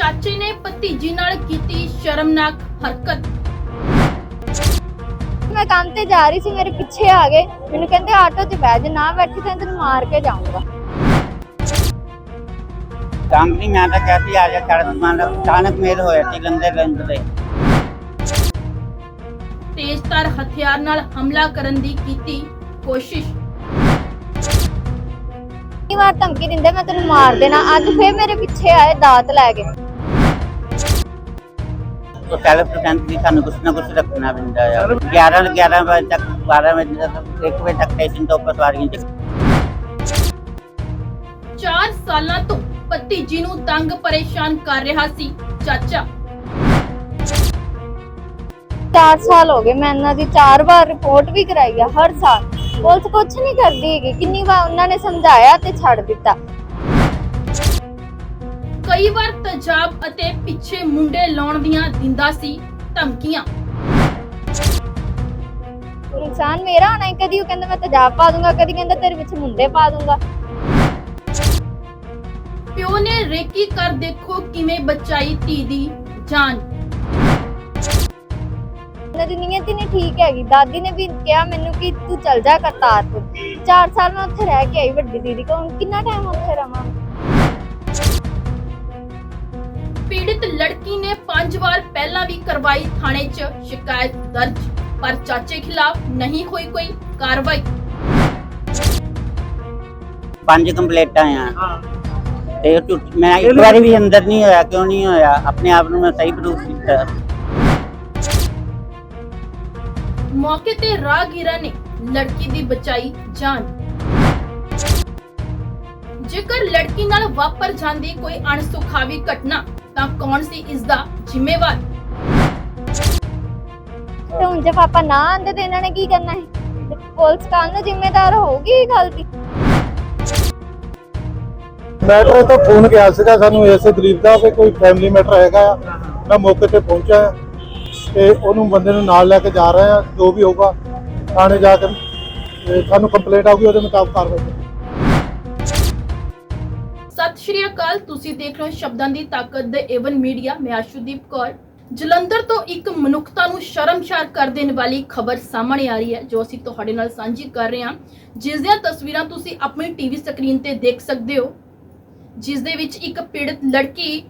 ਚਾਚੇ ਨੇ ਭਤੀਜੀ ਨਾਲ ਕੀਤੀ ਸ਼ਰਮਨਾਕ ਹਰਕਤ। ਮੈਂ ਕੰਮ ਤੇ ਜਾ ਰਹੀ ਸੀ ਮੇਰੇ ਪਿੱਛੇ ਆ ਗਏ। ਮੈਨੂੰ ਕਹਿੰਦੇ ਆਟੋ 'ਚ ਬਹਿ ਜਾ ਨਾ ਬੈਠੀ ਤਾਂ ਤੈਨੂੰ ਮਾਰ ਕੇ ਜਾਊਂਗਾ। ਕੰਮ ਨਹੀਂ ਮੈਂ ਤਾਂ ਕਹਤੀ ਆ ਜਾ ਕਰ ਮੰਨ ਅਚਾਨਕ ਮੇਲ ਹੋਇਆ ਸੀ ਲੰਦੇ ਲੰਦੇ ਤੇਜ਼ਧਾਰ ਹਥਿਆਰ ਨਾਲ ਹਮਲਾ ਕਰਨ ਦੀ ਕੀਤੀ ਕੋਸ਼ਿਸ਼। ਕਈ ਵਾਰ ਧਮਕੀ ਦਿੰਦੇ ਮੈਂ ਤੈਨੂੰ ਮਾਰ ਦੇਣਾ। ਅੱਜ ਫੇਰ ਮੇਰੇ ਪਿੱਛੇ ਆਏ ਦਾਤ ਲੈ ਕੇ ਸੈਲਫ ਡਿਫੈਂਸ ਵੀ ਸਾਨੂੰ ਕੁਛ ਨਾ ਕੁਛ ਰੱਖਣਾ ਪੈਂਦਾ ਆ। 11 11 ਵਜੇ ਤੱਕ ਰਿਹਾ ਸੀ ਚਾਚਾ। 4 ਸਾਲ ਹੋ ਗਏ ਮੈਂ ਦੀ 4 ਵਾਰ ਰਿਪੋਰਟ ਵੀ ਕਰਾਈ ਹਰ ਸਾਲ। ਪੁਲਿਸ ਕੁਝ ਨਹੀਂ ਕਰਦੀ ਹੈਗੀ। ਕਿੰਨੀ ਵਾਰ ਉਹਨਾਂ ਨੇ ਸਮਝਾਇਆ ਤੇ ਛੱਡ ਦਿੱਤਾ। ਕਈ ਵਾਰ ਤਜਾਬ ਅਤੇ ਪਿੱਛੇ ਮੁੰਡੇ ਲਾਉਣ ਦੀਆਂ ਦਿੰਦਾ ਸੀ ਧਮਕੀਆਂ। ਨੁਕਸਾਨ ਮੇਰਾ ਹੋਣਾ ਹੈ ਕਦੀ ਉਹ ਕਹਿੰਦਾ ਮੈਂ ਤੇਜ਼ਾਬ ਪਾ ਦੂੰਗਾ ਕਦੀ ਕਹਿੰਦਾ ਤੇਰੇ ਵਿੱਚ ਮੁੰਡੇ ਪਾ ਦੂੰਗਾ। ਪਿਓ ਨੇ ਰੇਕੀ ਕਰ ਦੇਖੋ ਕਿਵੇਂ ਬਚਾਈ ਧੀ ਦੀ ਜਾਨ। ਉਹਨਾਂ ਦੀ ਨੀਅਤ ਹੀ ਨਹੀਂ ਠੀਕ ਹੈਗੀ। ਦਾਦੀ ਨੇ ਵੀ ਕਿਹਾ ਮੈਨੂੰ ਕਿ ਤੂੰ ਚਲ ਜਾ ਕਰਤਾਰਪੁਰ। 4 ਸਾਲ ਮੈਂ ਉੱਥੇ ਰਹਿ ਕੇ ਆਈ ਵੱਡੀ ਦੀਦੀ ਕੋਲ। ਹੁਣ ਕਿੰਨਾ ਟਾਈਮ ਉੱਥੇ ਰਵਾਂ? ਪੀੜਿਤ ਲੜਕੀ ਨੇ ਪੰਜ ਵਾਰ ਪਹਿਲਾਂ ਵੀ ਕਰਵਾਈ ਥਾਣੇ 'ਚ ਸ਼ਿਕਾਇਤ ਦਰਜ ਪਰ ਚਾਚੇ ਖਿਲਾਫ ਨਹੀਂ ਹੋਈ ਕੋਈ ਕਾਰਵਾਈ। ਪੰਜ ਕੰਪਲੇਟਾਂ ਆ ਤੇ ਉਹ ਝੂਠ- ਮੈਂ ਇੱਕ ਵਾਰੀ ਵੀ ਅੰਦਰ ਨਹੀਂ ਹੋਇਆ ਕਿਉਂ ਨਹੀਂ ਹੋਇਆ? ਆਪਣੇ ਆਪ ਨੂੰ ਮੈਂ ਸਹੀ ਪ੍ਰੂਫ ਕੀਤਾ ਮੌਕੇ ਤੇ ਰਾਹਗੀਰਾਂ ਨੇ ਲੜਕੀ ਦੀ ਬਚਾਈ ਜਾਨ। ਜੇਕਰ ਲੜਕੀ ਨਾਲ ਵਾਪਰ ਜਾਂਦੀ ਕੋਈ ਅਣਸੁਖਾਵੀ ਘਟਨਾ ਤਾਂ ਕੌਣ ਸੀ ਇਸ ਦਾ ਜ਼ਿੰਮੇਵਾਰ? ਤੇ ਹੁਣ ਜੇ ਪਾਪਾ ਨਾ ਆਂਦੇ ਤੇ ਇਹਨਾਂ ਨੇ ਕੀ ਕਰਨਾ ਹੈ? ਤੇ ਪੁਲਿਸ ਕੱਲ ਨੂੰ ਜ਼ਿੰਮੇਦਾਰ ਹੋਊਗੀ ਇਹ ਗੱਲ ਦੀ? ਮੈਟਰ ਤੋਂ ਫੋਨ ਗਿਆ ਸੀਗਾ ਸਾਨੂੰ ਇਸੇ ਦਲੀਪ ਦਾ ਕਿ ਕੋਈ ਫੈਮਿਲੀ ਮੈਟਰ ਹੈਗਾ ਆ। ਮੈਂ ਮੌਕੇ ਤੇ ਪਹੁੰਚਿਆ ਆ ਤੇ ਉਹਨੂੰ ਬੰਦੇ ਨੂੰ ਨਾਲ ਲੈ ਕੇ ਜਾ ਰਹੇ ਆ ਜੋ ਵੀ ਹੋਊਗਾ ਥਾਣੇ ਜਾ ਕੇ ਤੇ ਸਾਨੂੰ ਕੰਪਲੇਂਟ ਆਊਗੀ ਉਹਦੇ ਮੁਤਾਬਕ ਕਾਰਵਾਈ ਸ਼੍ਰੀ ਅਕਾਲ। ਤੁਸੀਂ ਦੇਖ ਰਹੇ ਹੋ ਸ਼ਬਦਾਂ ਦੀ ਤਾਕਤ ਦੇ ਏਵਨ ਮੀਡੀਆ। ਮੈਂ ਆਸ਼ੂਦੀਪ ਕੌਰ। ਜਲੰਧਰ ਤੋਂ ਇੱਕ ਮਨੁੱਖਤਾ ਨੂੰ ਸ਼ਰਮਸ਼ਾਰ ਕਰ ਦੇਣ ਵਾਲੀ ਖਬਰ ਸਾਹਮਣੇ ਆ ਰਹੀ ਹੈ, ਜੋ ਅਸੀਂ ਤੁਹਾਡੇ ਨਾਲ ਸਾਂਝੀ ਕਰ ਰਹੇ ਹਾਂ। ਜਿਸ ਦੀਆਂ ਤਸਵੀਰਾਂ ਤੁਸੀਂ ਆਪਣੀ ਟੀਵੀ ਸਕਰੀਨ ਤੇ ਦੇਖ ਸਕਦੇ ਹੋ। ਜਿਸ ਦੇ ਵਿੱਚ ਇੱਕ ਪੀੜਤ ਲੜਕੀ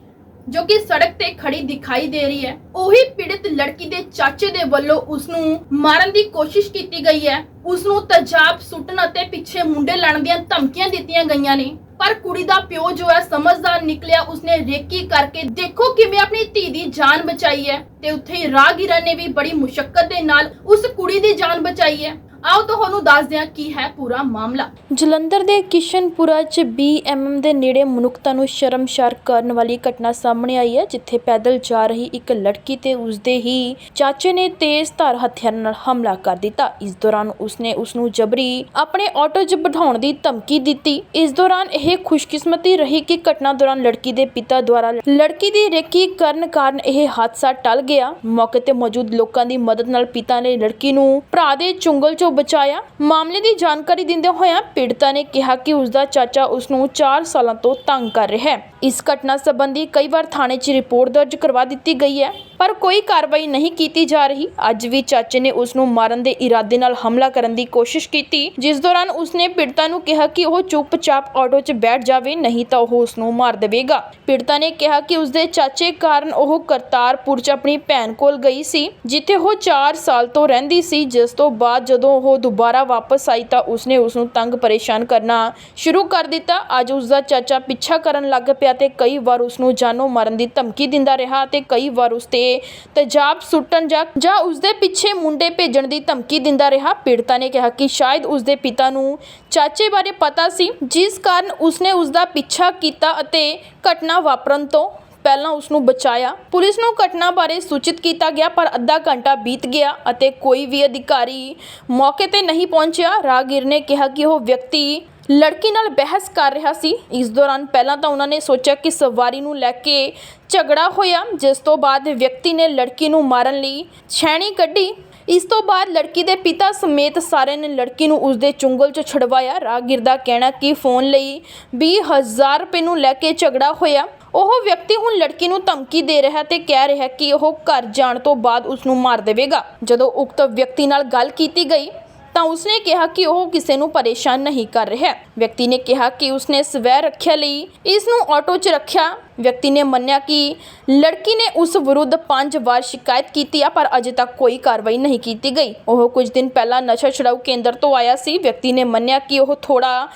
ਜੋ ਕਿ ਸੜਕ ਤੇ ਖੜੀ ਦਿਖਾਈ ਦੇ ਰਹੀ ਹੈ, ਉਹੀ ਪੀੜਤ ਲੜਕੀ ਦੇ ਚਾਚੇ ਦੇ ਵੱਲੋਂ ਉਸ ਨੂੰ ਮਾਰਨ ਦੀ ਕੋਸ਼ਿਸ਼ ਕੀਤੀ ਗਈ ਹੈ। ਉਸ ਨੂੰ ਤਜਾਬ ਸੁੱਟਣ ਅਤੇ ਪਿੱਛੇ ਮੁੰਡੇ ਲੜਨ ਦੀਆਂ ਧਮਕੀਆਂ ਦਿੱਤੀਆਂ ਗਈਆਂ ਨੇ। ਪਰ ਕੁੜੀ ਦਾ ਪਿਓ ਜੋ ਹੈ ਸਮਝਦਾਰ ਨਿਕਲਿਆ, ਉਸਨੇ ਰੇਕੀ ਕਰਕੇ ਦੇਖੋ ਕਿਵੇਂ ਆਪਣੀ ਧੀ ਦੀ ਜਾਨ ਬਚਾਈ ਹੈ ਤੇ ਉੱਥੇ ਰਾਹਗੀਰਾਂ ਨੇ ਵੀ ਬੜੀ ਮੁਸ਼ਕਲ ਦੇ ਨਾਲ ਉਸ ਕੁੜੀ ਦੀ ਜਾਨ ਬਚਾਈ ਹੈ। ਆਓ ਤੁਹਾਨੂੰ ਦੱਸਦੇ ਹਾਂ ਕੀ ਹੈ ਪੂਰਾ ਮਾਮਲਾ। ਜਲੰਧਰ ਦੇ ਕਿਸ਼ਨਪੁਰਾ 'ਚ BMM ਦੇ ਨੇੜੇ ਮਨੁੱਖਤਾ ਨੂੰ ਸ਼ਰਮਸ਼ਾਰ ਕਰਨ ਵਾਲੀ ਘਟਨਾ ਸਾਹਮਣੇ ਆਈ ਹੈ, ਜਿੱਥੇ ਪੈਦਲ ਜਾ ਰਹੀ ਇੱਕ ਲੜਕੀ ਤੇ ਉਸਦੇ ਹੀ ਚਾਚੇ ਨੇ ਤੇਜ਼ ਧਾਰ ਹਥਿਆਰ ਨਾਲ ਹਮਲਾ ਕਰ ਦਿੱਤਾ। ਇਸ ਦੌਰਾਨ ਉਸਨੇ ਉਸ ਨੂੰ ਜਬਰੀ ਆਪਣੇ ਆਟੋ 'ਚ ਬਿਠਾਉਣ ਦੀ ਧਮਕੀ ਦਿੱਤੀ। ਇਸ ਦੌਰਾਨ ਇਹ ਖੁਸ਼ਕਿਸਮਤੀ ਰਹੀ ਕਿ ਘਟਨਾ ਦੌਰਾਨ ਲੜਕੀ ਦੇ ਪਿਤਾ ਦੁਆਰਾ ਲੜਕੀ ਦੀ ਰੇਕੀ ਕਰਨ ਕਾਰਨ ਇਹ ਹਾਦਸਾ ਟਲ ਗਿਆ। ਮੌਕੇ ਤੇ ਮੌਜੂਦ ਲੋਕਾਂ ਦੀ ਮਦਦ ਨਾਲ ਪਿਤਾ ਨੇ ਲੜਕੀ ਨੂੰ ਭਰਾ ਦੇ ਚੁੰਗਲ 'ਚੋਂ ਬਚਾਇਆ। ਮਾਮਲੇ ਦੀ ਜਾਣਕਾਰੀ ਦਿੰਦੇ ਹੋਇਆ ਪੀੜਤਾ ਨੇ ਕਿਹਾ ਕਿ ਉਸ ਦਾ ਚਾਚਾ ਉਸ ਨੂੰ 4 ਸਾਲਾਂ ਤੋਂ ਤੰਗ ਕਰ ਰਿਹਾ ਹੈ। ਇਸ ਘਟਨਾ ਸੰਬੰਧੀ ਕਈ ਵਾਰ ਥਾਣੇ 'ਚ ਰਿਪੋਰਟ ਦਰਜ ਕਰਵਾ ਦਿੱਤੀ ਗਈ ਹੈ। ਪਰ ਕੋਈ ਕਾਰਵਾਈ ਨਹੀਂ ਕੀਤੀ ਜਾ ਰਹੀ। ਅੱਜ ਵੀ ਚਾਚੇ ਨੇ ਉਸ ਨੂੰ ਮਾਰਨ ਦੇ ਇਰਾਦੇ ਨਾਲ ਹਮਲਾ ਕਰਨ ਦੀ ਕੋਸ਼ਿਸ਼ ਕੀਤੀ। ਜਿਸ ਦੌਰਾਨ ਉਸਨੇ ਪੀੜਤਾ ਨੂੰ ਕਿਹਾ ਕਿ ਉਹ ਚੁੱਪਚਾਪ ਆਟੋ 'ਚ ਬੈਠ ਜਾਵੇ, ਨਹੀਂ ਤਾਂ ਉਹ ਉਸ ਨੂੰ ਮਾਰ ਦੇਵੇਗਾ। ਪੀੜਤਾ ਨੇ ਕਿਹਾ ਕਿ ਉਸਦੇ ਚਾਚੇ ਕਾਰਨ ਉਹ ਕਰਤਾਰਪੁਰ 'ਚ ਆਪਣੀ ਭੈਣ ਕੋਲ ਗਈ ਸੀ, ਜਿੱਥੇ ਉਹ 4 ਸਾਲ ਤੋਂ ਰਹਿੰਦੀ ਸੀ। ਜਿਸ ਤੋਂ ਬਾਅਦ ਜਦੋਂ ਉਹ ਦੁਬਾਰਾ ਵਾਪਸ ਆਈ ਤਾਂ ਉਸਨੇ ਉਸ ਨੂੰ ਤੰਗ ਪਰੇਸ਼ਾਨ ਕਰਨਾ ਸ਼ੁਰੂ ਕਰ ਦਿੱਤਾ। ਅੱਜ ਉਸ ਦਾ ਚਾਚਾ ਪਿੱਛਾ ਕਰਨ ਲੱਗ ਪਿਆ ਤੇ ਕਈ ਵਾਰ ਉਸ ਨੂੰ ਜਾਨੋਂ ਮਾਰਨ ਦੀ ਧਮਕੀ ਦਿੰਦਾ ਰਿਹਾ ਤੇ ਕਈ ਵਾਰ ਉਸ ਤੇ ਤੇਜ਼ਾਬ ਸੁੱਟਣ ਜਾਂ ਜਾਂ ਉਸ ਪਿੱਛੇ ਮੁੰਡੇ ਭੇਜਣ ਦੀ ਧਮਕੀ ਦਿੰਦਾ ਰਿਹਾ। ਪੀੜਤਾ ਨੇ ਕਿਹਾ ਕਿ ਸ਼ਾਇਦ ਉਸ ਪਿਤਾ ਨੂੰ ਚਾਚੇ ਬਾਰੇ ਪਤਾ ਸੀ, ਜਿਸ ਕਾਰਨ ਉਸਨੇ ਉਸਦਾ ਪਿੱਛਾ ਕੀਤਾ ਅਤੇ ਘਟਨਾ ਵਾਪਰਨ ਤੋਂ ਪਹਿਲਾਂ ਉਸ ਨੂੰ ਬਚਾਇਆ। ਪੁਲਿਸ ਨੂੰ ਘਟਨਾ ਬਾਰੇ ਸੂਚਿਤ ਕੀਤਾ ਗਿਆ, ਪਰ ਅੱਧਾ ਘੰਟਾ ਬੀਤ ਗਿਆ ਅਤੇ ਕੋਈ ਵੀ ਅਧਿਕਾਰੀ ਮੌਕੇ ਤੇ ਨਹੀਂ ਪਹੁੰਚਿਆ। ਰਾਗੀਰ ਨੇ ਕਿਹਾ ਕਿ ਉਹ ਵਿਅਕਤੀ ਲੜਕੀ ਨਾਲ ਬਹਿਸ ਕਰ ਰਿਹਾ ਸੀ। ਇਸ ਦੌਰਾਨ ਪਹਿਲਾਂ ਤਾਂ ਉਹਨਾਂ ਨੇ ਸੋਚਿਆ ਕਿ ਸਵਾਰੀ ਨੂੰ ਲੈ ਕੇ ਝਗੜਾ ਹੋਇਆ, ਜਿਸ ਤੋਂ ਬਾਅਦ ਵਿਅਕਤੀ ਨੇ ਲੜਕੀ ਨੂੰ ਮਾਰਨ ਲਈ ਛੈਣੀ ਕੱਢੀ। ਇਸ ਤੋਂ ਬਾਅਦ ਲੜਕੀ ਦੇ ਪਿਤਾ ਸਮੇਤ ਸਾਰੇ ਨੇ ਲੜਕੀ ਨੂੰ ਉਸਦੇ ਚੁੰਗਲ 'ਚ ਛੁਡਵਾਇਆ। ਰਾਗੀਰ ਦਾ ਕਹਿਣਾ ਕਿ ਫੋਨ ਲਈ 20000 ਰੁਪਏ ਨੂੰ ਲੈ ਕੇ ਝਗੜਾ ਹੋਇਆ। ਉਹ ਵਿਅਕਤੀ ਹੁਣ ਲੜਕੀ ਨੂੰ ਧਮਕੀ ਦੇ ਰਿਹਾ ਤੇ ਕਹਿ ਰਿਹਾ ਕਿ ਉਹ ਘਰ ਜਾਣ ਤੋਂ ਬਾਅਦ ਉਸ ਨੂੰ ਮਾਰ ਦੇਵੇਗਾ। ਜਦੋਂ ਉਕਤ ਵਿਅਕਤੀ ਨਾਲ ਗੱਲ ਕੀਤੀ ਗਈ ਤਾਂ ਉਸਨੇ ਕਿਹਾ ਕਿ ਉਹ ਕਿਸੇ ਨੂੰ ਪਰੇਸ਼ਾਨ ਨਹੀਂ ਕਰ ਰਿਹਾ। ਵਿਅਕਤੀ ਨੇ ਕਿਹਾ ਕਿ ਉਸਨੇ ਸਵੈ ਰੱਖਿਆ ਲਈ ਇਸ ਨੂੰ ਆਟੋ 'ਚ ਰੱਖਿਆ। ਵਿਅਕਤੀ ਨੇ ਮੰਨਿਆ ਕਿ ਲੜਕੀ ਨੇ ਉਸ ਵਿਰੁੱਧ ਪੰਜ ਵਾਰ ਸ਼ਿਕਾਇਤ ਕੀਤੀ ਆ, ਪਰ ਅਜੇ ਤੱਕ ਕੋਈ ਕਾਰਵਾਈ ਨਹੀਂ ਕੀਤੀ ਗਈ। ਉਹ ਕੁਝ ਦਿਨ ਪਹਿਲਾਂ ਨਸ਼ਾ ਛੁਡਾਊ ਕੇਂਦਰ ਤੋਂ ਆਇਆ ਸੀ। ਵਿਅਕਤੀ ਨੇ ਮੰਨਿਆ ਕਿ ਉਹ ਥੋੜਾ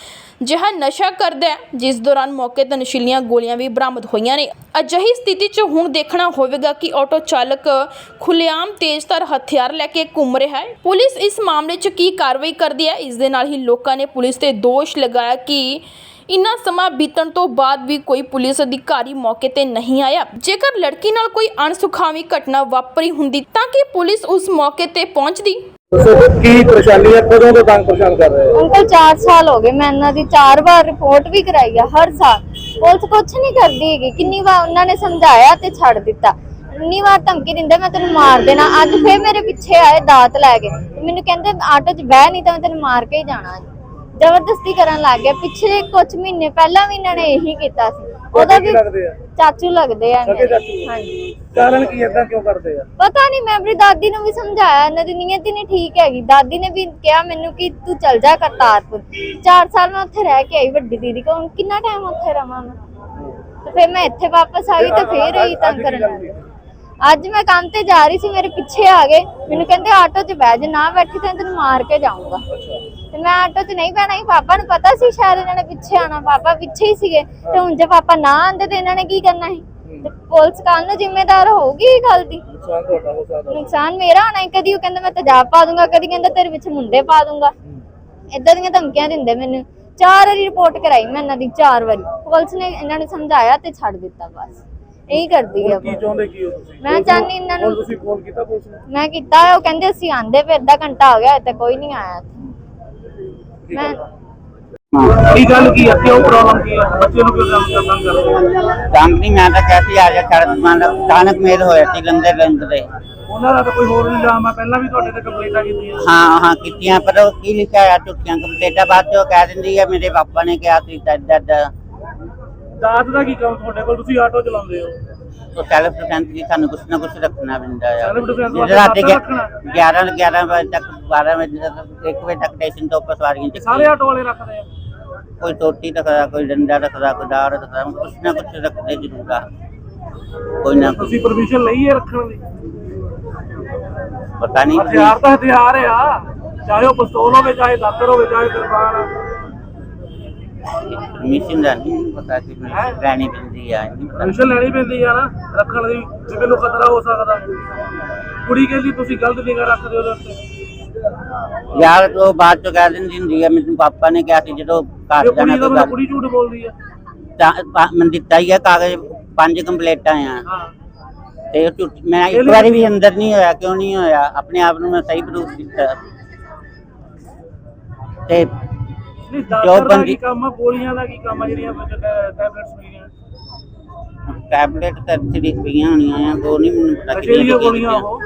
ਜਿਹਾ ਨਸ਼ਾ ਕਰਦਾ ਹੈ, ਜਿਸ ਦੌਰਾਨ ਮੌਕੇ ਤੇ ਨਸ਼ੀਲੀਆਂ ਗੋਲੀਆਂ ਵੀ ਬਰਾਮਦ ਹੋਈਆਂ ਨੇ। ਅਜਿਹੀ ਸਥਿਤੀ 'ਚ ਹੁਣ ਦੇਖਣਾ ਹੋਵੇਗਾ ਕਿ ਆਟੋ ਚਾਲਕ ਖੁੱਲੇਆਮ ਤੇਜ਼ਧਾਰ ਹਥਿਆਰ ਲੈ ਕੇ ਘੁੰਮ ਰਿਹਾ ਹੈ। ਪੁਲਿਸ ਇਸ ਮਾਮਲੇ 'ਚ ਕੀ ਕਾਰਵਾਈ ਕਰਦੀ ਹੈ, ਇਸ ਦੇ ਨਾਲ ਹੀ ਲੋਕਾਂ ਨੇ ਪੁਲਿਸ ਤੇ ਦੋਸ਼ ਲਗਾਇਆ ਕਿ ਇੰਨਾ ਸਮਾਂ ਬੀਤਣ ਤੋਂ ਬਾਅਦ ਵੀ ਕੋਈ ਪੁਲਿਸ ਅਧਿਕਾਰੀ ਮੌਕੇ ਤੇ ਨਹੀਂ ਆਇਆ। ਜੇਕਰ ਲੜਕੀ ਨਾਲ ਕੋਈ ਅਣਸੁਖਾਵੀ ਘਟਨਾ ਵਾਪਰੀ ਹੁੰਦੀ ਤਾਂ ਕਿ ਪੁਲਿਸ ਉਸ ਮੌਕੇ ਤੇ ਪਹੁੰਚਦੀ? ਕੀ ਪਰੇਸ਼ਾਨੀ ਹੈ? ਕਦੋਂ ਤੋਂ ਤੰਗ ਪਰੇਸ਼ਾਨ ਕਰ ਰਹੇ ਹੋ? ਅੰਕਲ 4 ਸਾਲ ਹੋ ਗਏ। ਮੈਂ ਇਹਨਾਂ ਦੀ 4 ਵਾਰ ਰਿਪੋਰਟ ਵੀ ਕਰਾਈ ਆ ਹਰ ਸਾਲ। ਪੁਲਿਸ ਕੁਛ ਨਹੀਂ ਕਰਦੀ ਹੈਗੀ। ਕਿੰਨੀ ਵਾਰ ਉਹਨਾਂ ਨੇ ਸਮਝਾਇਆ ਤੇ ਛੱਡ ਦਿੱਤਾ। ਇੰਨੀ ਵਾਰ ਧਮਕੀ ਦਿੰਦੇ, ਮੈਂ ਤੈਨੂੰ ਮਾਰ ਦੇਣਾ। ਅੱਜ ਫੇਰ ਮੇਰੇ ਪਿੱਛੇ ਆਏ ਦਾਤ ਲੈ ਕੇ। ਮੈਨੂੰ ਕਹਿੰਦੇ, ਆਟੋ 'ਚ ਬਹਿ, ਨਹੀਂ ਤਾਂ ਮੈਂ ਤੈਨੂੰ ਮਾਰ ਕੇ ਹੀ ਜਾਣਾ ਜ਼ਬਰਦਸਤੀ ਕਰਨ ਲੱਗ ਗਿਆ। ਪਿਛਲੇ ਕੁਝ ਮਹੀਨੇ ਪਹਿਲਾਂ ਵੀ ਇਹਨਾਂ ਨੇ ਇਹੀ ਕੀਤਾ ਸੀ। ਉਹਦਾ ਵੀ ਲੱਗਦੇ ਆ? ਚਾਚੂ ਲੱਗਦੇ ਆ ਸਕੇ ਮੇਰੇ। ਚਾਚੂ? ਹਾਂਜੀ। ਕਾਰਨ ਕੀ ਏਦਾਂ ਕਿਉਂ ਕਰਦੇ ਆ? ਪਤਾ ਨਹੀਂ ਮੈਂ ਆਪਣੀ ਦਾਦੀ ਨੂੰ ਵੀ ਸਮਝਾਇਆ ਇਹਨਾਂ ਦੀ ਨੀਅਤ ਹੀ ਨਹੀਂ ਠੀਕ ਹੈਗੀ। ਦਾਦੀ ਨੇ ਵੀ ਕਿਹਾ ਮੈਨੂੰ ਕਿ ਤੂੰ ਚਲ ਜਾ ਕਰਤਾਰਪੁਰ। 4 ਸਾਲ ਮੈਂ ਉੱਥੇ ਰਹਿ ਕੇ ਆਈ ਵੱਡੀ ਦੀਦੀ ਕੋਲ। ਕਿੰਨਾ ਟਾਈਮ ਉੱਥੇ ਰਵਾਂ ਮੈਂ? ਤੇ ਫਿਰ ਮੈਂ ਇੱਥੇ ਵਾਪਸ ਆ ਗਈ ਤਾਂ ਫੇਰ ਇਹੀ ਤੰਗ ਕਰਨ ਅੱਜ ਮੈਂ ਕੰਮ ਤੇ ਜਾ ਰਹੀ ਸੀ ਮੇਰੇ ਪਿੱਛੇ ਆ ਗਏ। ਮੈਨੂੰ ਕਹਿੰਦੇ ਆਟੋ 'ਚ ਬਹਿ ਜਾ ਨਾ ਬੈਠੀ ਤਾਂ ਤੈਨੂੰ ਮਾਰ ਕੇ ਜਾਊਂਗਾ। ਤੇ ਮੈਂ ਆਟੋ 'ਚ ਨਹੀਂ ਬਹਿਣਾ ਸੀ। ਪਾਪਾ ਨੂੰ ਪਤਾ ਸੀ ਸ਼ਾਇਦ ਇਹਨਾਂ ਨੇ ਪਿੱਛੇ ਆਣਾ ਪਾਪਾ ਪਿੱਛੇ ਹੀ ਸੀਗੇ। ਤੇ ਹੁਣ ਜੇ ਪਾਪਾ ਨਾ ਆਂਦੇ ਤੇ ਇਹਨਾਂ ਨੇ ਕੀ ਕਰਨਾ ਸੀ? ਤੇ ਪੁਲਿਸ ਕੱਲ ਨੂੰ ਜ਼ਿੰਮੇਦਾਰ ਹੋਊਗੀ ਇਹ ਗੱਲ ਦੀ। ਨੁਕਸਾਨ ਤੁਹਾਡਾ ਹੋ ਸਕਦਾ ਨੁਕਸਾਨ ਮੇਰਾ ਹੋਣਾ ਹੈ ਕਦੀ ਉਹ ਕਹਿੰਦਾ ਮੈਂ ਤੇਜ਼ਾਬ ਪਾ ਦੂੰਗਾ। ਕਦੀ ਕਹਿੰਦਾ ਤੇਰੇ ਵਿੱਚ ਮੁੰਡੇ ਪਾ ਦੂੰਗਾ। ਇਦਾਂ ਦੀਆਂ ਧਮਕੀਆਂ ਦਿੰਦੇ ਮੈਨੂੰ। ਚਾਰ ਵਾਰੀ ਰਿਪੋਰਟ ਕਰਾਈ ਮੈਂ ਇਹਨਾਂ ਦੀ ਚਾਰ ਵਾਰੀ। ਪੁਲਿਸ ਨੇ ਇਹਨਾਂ ਨੂੰ ਸਮਝਾਇਆ ਤੇ ਛੱਡ ਦਿੱਤਾ ਬਸ। ਇਹੀ ਕਰਦੀ ਆ ਹੁਣ ਕੀ ਚਾਹੁੰਦੇ ਕੀ ਹੋ ਤੁਸੀਂ? ਮੈਂ ਚਾਹੁੰਦੀ ਇਹਨਾਂ ਹੁਣ ਨੂੰ ਤੁਸੀਂ ਫੋਨ ਕੀਤਾ ਪੁਲਿਸ ਨੂੰ? ਮੈਂ ਕੀਤਾ ਉਹ ਕਹਿੰਦੇ ਅਸੀਂ ਆਂਦੇ ਪਏ ਅੱਧਾ ਘੰਟਾ ਹੋ ਗਿਆ ਤੇ ਕੋਈ ਨਹੀਂ ਆਇਆ ਮੈਂ ਕੀ ਗੱਲ ਕੀ ਹੈ ਕਿਉਂ ਪ੍ਰੋਬਲਮ ਕੀ ਹੈ ਬੱਚੇ ਨੂੰ ਕਿਉਂ ਕੰਮ ਕਰਨਾ ਕਰਦੇ? ਤੰਗ ਨਹੀਂ ਮੈਂ ਤਾਂ ਕਹਿਤੀ ਆ ਜਾ ਛੜ ਮੰਨ ਅਚਾਨਕ ਮੇਲ ਹੋਇਆ ਸੀ ਲੰਦੇ ਲੰਦੇ ਉਹਨਾਂ ਦਾ ਤਾਂ ਕੋਈ ਹੋਰ ਇਲਜ਼ਾਮ ਆ ਪਹਿਲਾਂ ਵੀ ਤੁਹਾਡੇ ਤੇ ਕੰਪਲੇਂਟਾਂ ਕੀਤੀਆਂ ਹਾਂ ਹਾਂ ਕੀਤੀਆਂ ਪਰ ਉਹ ਕੀ ਲਿਖਿਆ ਆ ਝੂਠੀਆਂ ਕੰਪਲੇਟਾਂ। ਬਾਅਦ ਚੋਂ ਕਹਿ ਦਿੰਦੀ ਹੈ ਮੇਰੇ ਪਾਪਾ ਨੇ ਕਿਹਾ ਸੀ ਦਦ ਦਦ ਦਾਤ ਦਾ ਕੀ ਕੰਮ ਤੁਹਾਡੇ ਕੋਲ? ਤੁਸੀਂ ਆਟੋ ਚਲਾਉਂਦੇ ਹੋ। ਉਹ ਸੈਲਫ ਡਿਫੈਂਸ ਦੀ ਸਾਨੂੰ ਕੁਛ ਨਾ ਕੁਛ ਰੱਖਣਾ ਪੈਂਦਾ ਆ। Self defense ਵਾਸਤੇ ਰਾਤੀ ਰੱਖਣਾ? 11 11 ਵਜੇ ਤੱਕ 12 ਵਜੇ ਤੱਕ 1 ਵਜੇ ਤੱਕ ਸਟੇਸ਼ਨ ਤੋਂ ਉੱਪਰ ਸਵਾਰੀਆਂ ਇਹ ਸਾਰੇ ਚੱਕੀ ਆਟੋ ਵਾਲੇ ਰੱਖਦੇ ਆ? ਕੋਈ ਟੋਟੀ ਰੱਖਦਾ ਕੋਈ ਡੰਡਾ ਰੱਖਦਾ ਕੋਈ ਦਾੜ ਰੱਖਦਾ ਕੁਛ ਨਾ ਕੁਛ ਰੱਖਦੇ ਜ਼ਰੂਰ ਆ। ਕੋਈ ਨਾ ਤੁਸੀਂ ਕੋਈ ਪਰਮਿਸ਼ਨ ਲਈ ਹੈ ਰੱਖਣ ਦੀ? ਪਤਾ ਨਹੀਂ ਹਥਿਆਰ ਤਾਂ ਹਥਿਆਰ ਆ। ਚਾਹੇ ਉਹ ਪਿਸਤੌਲ ਹੋਵੇ ਚਾਹੇ ਦਾਤਰ ਹੋਵੇ ਚਾਹੇ ਕਿਰਪਾਨ ਆ। ਮਿਸ਼ਨ ਦਾ ਨਹੀਂ ਪਤਾ ਕਿ ਰਹਿਣੀ ਪੈਂਦੀ ਆ ਨਹੀਂ ਪਤਾ ਪਰਮਿਸ਼ਨ ਲੈਣੀ ਪੈਂਦੀ ਆ ਨਾ ਰੱਖਣ ਦੀ ਵੀ ਮੈਨੂੰ ਖਤਰਾ ਹੋ ਸਕਦਾ। ਕੁੜੀ ਕਹਿੰਦੀ ਤੁਸੀਂ ਗਲਤ ਨਿਗਾਹ ਰੱਖਦੇ ਹੋ ਉਹਦੇ ਉੱਤੇ। ਯਾਰ ਉਹ ਬਾਅਦ ਚੋਂ ਕਹਿ ਦਿੰਦੀ ਹੁੰਦੀ ਆ ਮੈਨੂੰ ਪਾਪਾ ਨੇ ਕਿਹਾ ਸੀ ਜਦੋਂ ਘਰ ਜਾਣਾ ਮਤਲਬ ਗੱਲ ਕੁੜੀ ਝੂਠ ਬੋਲਦੀ ਆ। ਤਾਂ ਮੈਂ ਦਿੱਤਾ ਹੀ ਆ ਕਾਗਜ਼ ਪੰਜ ਕੰਪਲੇਟਾਂ ਆ। ਹਾਂ। ਤੇ ਮੈਂ ਇੱਕ ਵਾਰੀ ਵੀ ਅੰਦਰ ਨਹੀਂ ਹੋਇਆ ਕਿਉਂ ਨਹੀਂ ਹੋਇਆ? ਆਪਣੇ ਆਪ ਨੂੰ ਮੈਂ ਸਹੀ ਪ੍ਰੂਫ ਕੀਤਾ ਤੇ ਨਹੀਂ ਦਾਤਰ ਦਾ ਬੰਦੀ- ਕੀ ਕੰਮ ਆ ਗੋਲੀਆਂ ਦਾ ਕੀ ਕੰਮ ਆ ਜਿਹੜੀਆਂ ਵਿੱਚ ਟੈਬਲੇਟਸ ਪਈਆਂ। ਟੈਬਲੇਟ ਤਾਂ ਥਰੀ ਪਈਆਂ ਹੋਣੀਆਂ ਆ ਦੋ ਨਹੀਂ ਮੈਨੂੰ ਪਤਾ ਨਸ਼ੇ ਦੀਆਂ ਗੋਲੀਆਂ ਉਹ?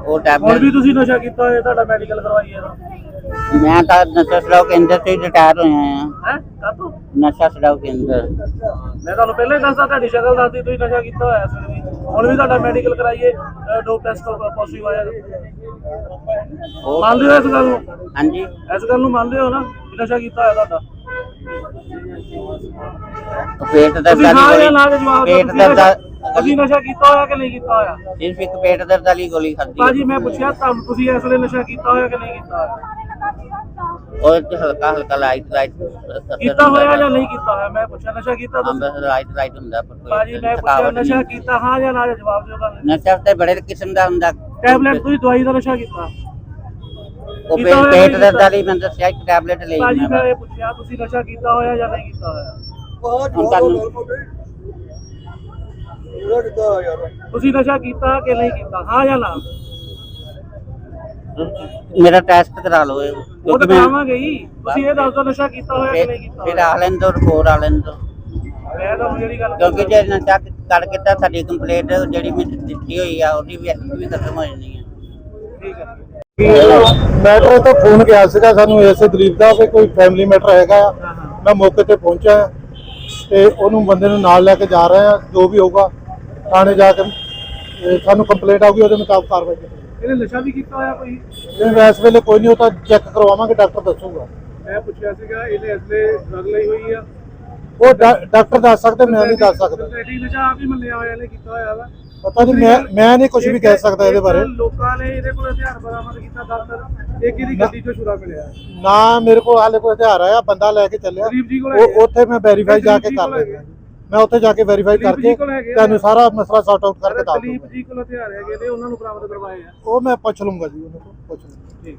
ਉਹ ਹੁਣ ਟੈਬਲੇਟ ਵੀ ਤੁਸੀਂ ਨਸ਼ਾ ਕੀਤਾ ਹੋਇਆ ਤੁਹਾਡਾ ਮੈਡੀਕਲ ਕਰਵਾਈ ਹੈ ਮੈਂ ਤਾਂ ਨਸ਼ਾ ਛਡਾਓ ਕੇਂਦਰ ਤੋਂ ਰਿਟਾਇਰ ਹੋਇਆ ਆ। ਹੈ? ਕਾਤੋਂ ਨਸ਼ਾ ਛਡਾਓ ਕੇਂਦਰ ਮੈਂ ਤੁਹਾਨੂੰ ਪਹਿਲਾਂ ਹੀ ਦੱਸਦਾ ਤੁਹਾਡੀ ਸ਼ਕਲ ਦੱਸਦੀ ਤੁਸੀਂ ਨਸ਼ਾ ਕੀਤਾ ਹੋਇਆ ਸੀ ਵੀ। ਹੁਣ ਵੀ ਤੁਹਾਡਾ ਮੈਡੀਕਲ ਕਰਾਈਏ ਡੋਪ ਟੈਸਟ ਪੋਜ਼ਿਟਿਵ ਆਇਆ ਉਹ ਮੰਨਦੇ ਹੋ ਇਸ ਗੱਲ ਨੂੰ? ਹਾਂਜੀ। ਇਸ ਗੱਲ ਨੂੰ ਮੰਨਦੇ ਹੋ ਨਾ? ਨਸ਼ਾ ਕੀਤਾ ਹੋਇਆ ਤੁਹਾਡਾ? ਪੇਟ ਦਰਦ ਤੁਸੀਂ ਹਾਂ ਜਾਂ ਨਾ ਵਾਲੀ ਦੇ ਜਵਾਬ ਦਿਓ, ਪੇਟ ਤੁਸੀਂ ਦਰਦ ਨਸ਼ਾ- ਤੁਸੀਂ ਨਸ਼ਾ ਕੀਤਾ ਹੋਇਆ ਕਿ ਨਹੀਂ ਕੀਤਾ ਹੋਇਆ? ਸਿਰਫ ਇੱਕ ਪੇਟ ਦਰਦ ਵਾਲੀ ਗੋਲੀ ਖਾਧੀ ਭਾਜੀ ਮੈਂ ਪੁੱਛਿਆ ਤੁਹਾਨੂੰ ਤੁਸੀਂ ਇਸ ਵੇਲੇ ਨਸ਼ਾ ਕੀਤਾ ਹੋਇਆ ਕਿ ਨਹੀਂ ਕੀਤਾ ਹੋਇਆ? ਉਹ ਤੇ ਹਲਕਾ ਹਲਕਾ ਲਾਈਟ ਲਾਈਟ ਕੀਤਾ ਹੋਇਆ ਜਾਂ ਨਹੀਂ ਕੀਤਾ ਹੋਇਆ? ਮੈਂ ਪੁੱਛਿਆ ਨਸ਼ਾ ਕੀਤਾ ਤੁਸੀਂ? ਅੰਦਰ ਲਾਈਟ ਲਾਈਟ ਹੁੰਦਾ ਪਰ ਕੋਈ ਭਾਜੀ ਮੈਂ ਪੁੱਛਿਆ ਥਕਾਵਟ ਨਸ਼ਾ ਨਹੀਂ। ਕੀਤਾ ਹਾਂ ਜਾਂ ਨਾ ਜਵਾਬ ਦਿਓ ਗੱਲ ਨਸ਼ਾ ਤੇ ਬੜੇ ਕਿਸਮ ਦਾ ਹੁੰਦਾ। ਟੈਬਲੇਟ ਤੁਸੀਂ ਦਵਾਈ ਦਾ ਨਸ਼ਾ ਕੀਤਾ? ਉਹ ਕੀਤਾ ਹੋਇਆ ਪੇਟ ਨਹੀਂ ਦਰਦ ਕੀਤਾ? ਵਾਲੀ ਮੈਂ ਦੱਸਿਆ ਇੱਕ ਟੈਬਲੇਟ ਲਈ ਭਾਜੀ ਮੈਂ। ਮੈਂ ਇਹ ਪੁੱਛਿਆ ਤੁਸੀਂ ਨਸ਼ਾ ਕੀਤਾ ਹੋਇਆ ਜਾਂ ਨਹੀਂ ਕੀਤਾ ਹੋਇਆ? ਹੁਣ ਤੁਹਾਨੂੰ ਤੁਸੀਂ ਨਸ਼ਾ ਕੀਤਾ ਕਿ ਨਹੀਂ ਕੀਤਾ? ਹਾਂ ਜਾਂ ਨਾ? ਮੇਰਾ ਟੈਸਟ ਕਰਾ ਲਓ ਇਹ, ਉਹ ਤਾਂ ਮੈਂ ਕਰਾਵਾਂਗੇ ਹੀ ਤੁਸੀਂ ਇਹ ਦੱਸ ਦਿਓ ਨਸ਼ਾ ਕੀਤਾ ਹੋਇਆ ਕਿ ਨਹੀਂ ਕੀਤਾ ਫਿਰ ਹੋਇਆ ਆ ਲੈਣ ਦੋ ਰਿਪੋਰਟ ਆ ਲੈਣ ਦੋ। ਮੈਂ ਤੁਹਾਨੂੰ ਜਿਹੜੀ ਗੱਲ ਕਿਉਂਕਿ ਜੇ ਨਸ਼ਾ ਕਰਕੇ ਤਾਂ ਸਾਡੀ ਕੰਪਲੇਂਟ ਜਿਹੜੀ ਮੈਂ ਦਿੱਤੀ ਹੋਈ ਆ ਉਹਦੀ ਵੀ ਵੀ ਖਤਮ ਹੋ ਜਾਣੀ ਹੈ ਠੀਕ ਹੈ। ਮੈਟਰ ਤੋਂ ਫੋਨ ਗਿਆ ਸੀਗਾ ਸਾਨੂੰ ਐਸੇ ਦਲੀਪ ਦਾ ਵੀ ਕੋਈ ਫੈਮਿਲੀ ਮੈਟਰ ਹੈਗਾ ਆ। ਮੈਂ ਮੌਕੇ ਤੇ ਪਹੁੰਚਾ ਤੇ ਉਹਨੂੰ ਬੰਦੇ ਨੂੰ ਨਾਲ ਲੈ ਕੇ ਜਾ ਰਹੇ ਆ ਜੋ ਵੀ ਹੋਊਗਾ ਥਾਣੇ ਜਾ ਕੇ ਸਾਨੂੰ ਕੰਪਲੇਂਟ ਆਊਗੀ ਉਹਦੇ ਮੁਤਾਬਕ ਕਾਰਵਾਈ ਕਰਾਂਗੇ ਇਹਨੇ ਨਸ਼ਾ ਵੀ ਕੀਤਾ ਹੋਇਆ ਕੋਈ? ਨਹੀਂ ਇਸ ਵੇਲੇ ਕੋਈ ਨਹੀਂ ਉਹ ਤਾਂ ਚੈੱਕ ਕਰਵਾਵਾਂਗੇ ਡਾਕਟਰ ਦੱਸੂਗਾ। ਮੈਂ ਪੁੱਛਿਆ ਸੀਗਾ ਇਹਨੇ ਅਸਲੇ ਡਰਗ ਲਈ ਹੋਈ ਆ? ਉਹ ਡਾ- ਡਾਕਟਰ ਦੱਸ ਸਕਦੇ ਮੈਂ ਨਹੀਂ ਦੱਸ ਸਕਦਾ। ਨਸ਼ਾ ਆਪ ਹੀ ਮੰਨਿਆ ਹੋਇਆ ਇਹਨੇ ਕੀਤਾ ਹੋਇਆ ਵਾ। ਪਤਾ ਨਹੀਂ ਮੈਂ ਮੈਂ ਨਹੀਂ ਕੁਝ ਵੀ ਕਹਿ ਸਕਦਾ ਇਹਦੇ ਬਾਰੇ। ਲੋਕਾਂ ਨੇ ਇਹਦੇ ਕੋਲ ਹਥਿਆਰ ਬਰਾਮਦ ਕੀਤਾ ਦਫ਼ਤਰ ਇੱਕ ਇਹਦੀ ਗੱਡੀ ਚੋਂ ਛੁਰਾ ਮਿਲਿਆ? ਨਾ ਮੇਰੇ ਕੋਲ ਹਾਲੇ ਕੋਈ ਹਥਿਆਰ ਆਇਆ ਬੰਦਾ ਲੈ ਕੇ ਚੱਲਿਆ। ਉਹ। ਉੱਥੇ ਮੈਂ ਵੈਰੀਫਾਈ ਜਾ ਕੇ ਕਰ ਲੈਂਦਾ। ਮੈਂ ਉੱਥੇ ਜਾ ਕੇ ਵੈਰੀਫਾਈ ਕਰਕੇ। ਤੁਹਾਨੂੰ ਸਾਰਾ ਮਸਲਾ ਸੌਟ ਆਊਟ ਕਰਕੇ ਦੱਸ ਦਲੀਪ ਦੂੰਗਾ ਜੀ ਕੋਲ ਹਥਿਆਰ ਹੈਗੇ ਨੇ ਉਹਨਾਂ ਨੂੰ ਬਰਾਮਦ ਕਰਵਾਏ ਆ। ਉਹ ਮੈਂ ਪੁੱਛ ਲੂੰਗਾ ਜੀ ਉਹਨਾਂ ਤੋਂ ਪੁੱਛ ਲੂੰਗਾ ਠੀਕ